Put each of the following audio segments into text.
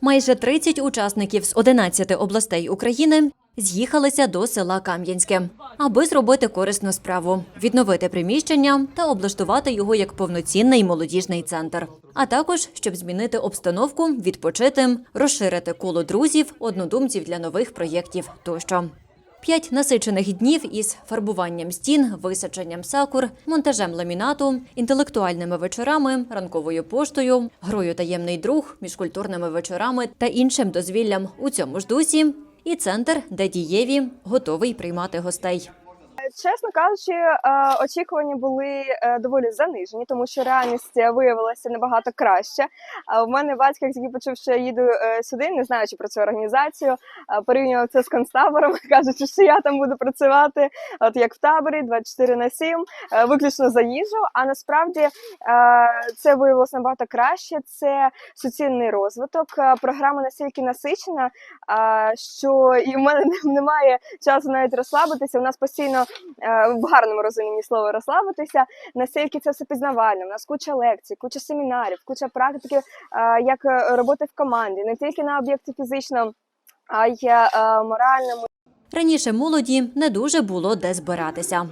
Майже 30 учасників з 11 областей України з'їхалися до села Кам'янське, аби зробити корисну справу, відновити приміщення та облаштувати його як повноцінний молодіжний центр. А також щоб змінити обстановку, відпочити, розширити коло друзів, однодумців для нових проєктів тощо. П'ять насичених днів із фарбуванням стін, висадженням сакур, монтажем ламінату, інтелектуальними вечорами, ранковою поштою, грою таємний друг, міжкультурними вечорами та іншим дозвіллям у цьому ж дусі. І центр, де дієві готовий приймати гостей. Чесно кажучи, е, очікування були е, доволі занижені, тому що реальність виявилася набагато краще. А в мене батько, як тільки почув, що я їду е, сюди, не знаючи про цю організацію, порівнював це з концтабором, кажучи, що я там буду працювати, от як в таборі, 24 на 7, е, виключно за їжу. А насправді це виявилося набагато краще. Це суцільний розвиток. Програма настільки насичена, що і в мене немає часу навіть розслабитися. У нас постійно в гарному розумінні слова розслабитися. Настільки це все пізнавально. У нас куча лекцій, куча семінарів, куча практики, е, як е, роботи в команді, не тільки на об'єкті фізично, а й е, моральному. Раніше молоді не дуже було де збиратися.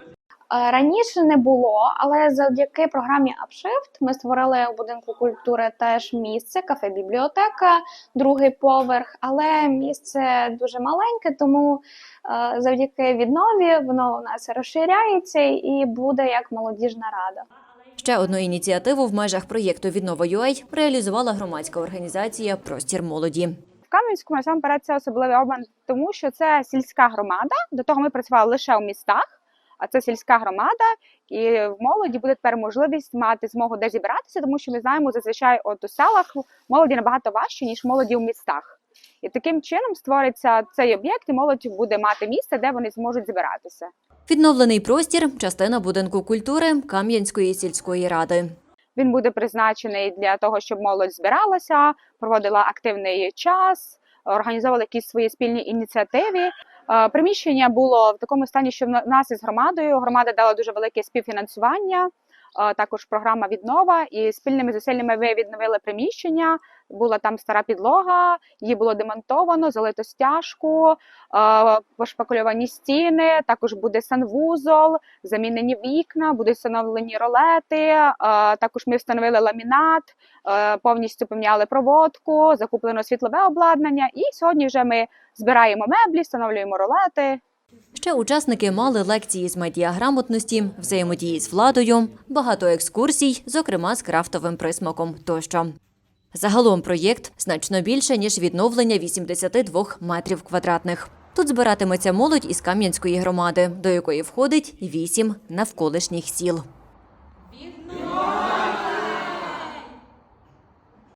Е, Раніше не було, але завдяки програмі Upshift ми створили у будинку культури теж місце, кафе-бібліотека, другий поверх. Але місце дуже маленьке, тому е, завдяки віднові воно у нас розширяється і буде як молодіжна рада. Ще одну ініціативу в межах проєкту Віднова UA реалізувала громадська організація Простір молоді. В Кам'янському насамперед це особливий обман, тому що це сільська громада. До того ми працювали лише у містах, а це сільська громада, і в молоді буде тепер можливість мати змогу де зібратися, тому що ми знаємо зазвичай от у селах молоді набагато важче ніж молоді у містах. І таким чином створиться цей об'єкт, і молодь буде мати місце, де вони зможуть збиратися. Відновлений простір частина будинку культури Кам'янської сільської ради. Він буде призначений для того, щоб молодь збиралася, проводила активний час, організовувала якісь свої спільні ініціативи. Е, Приміщення було в такому стані, що в на- нас із громадою громада дала дуже велике співфінансування. Е, Також програма віднова і спільними зусиллями ви відновили приміщення. Була там стара підлога, її було демонтовано, залито стяжку, е, пошпакульовані стіни. Також буде санвузол, замінені вікна, будуть встановлені ролети. е, Також ми встановили ламінат, повністю поміняли проводку, закуплено світлове обладнання. І сьогодні вже ми збираємо меблі, встановлюємо ролети. Ще учасники мали лекції з медіаграмотності, взаємодії з владою, багато екскурсій, зокрема з крафтовим присмаком тощо. Загалом проєкт значно більше, ніж відновлення 82 метрів квадратних. Тут збиратиметься молодь із Кам'янської громади, до якої входить вісім навколишніх сіл.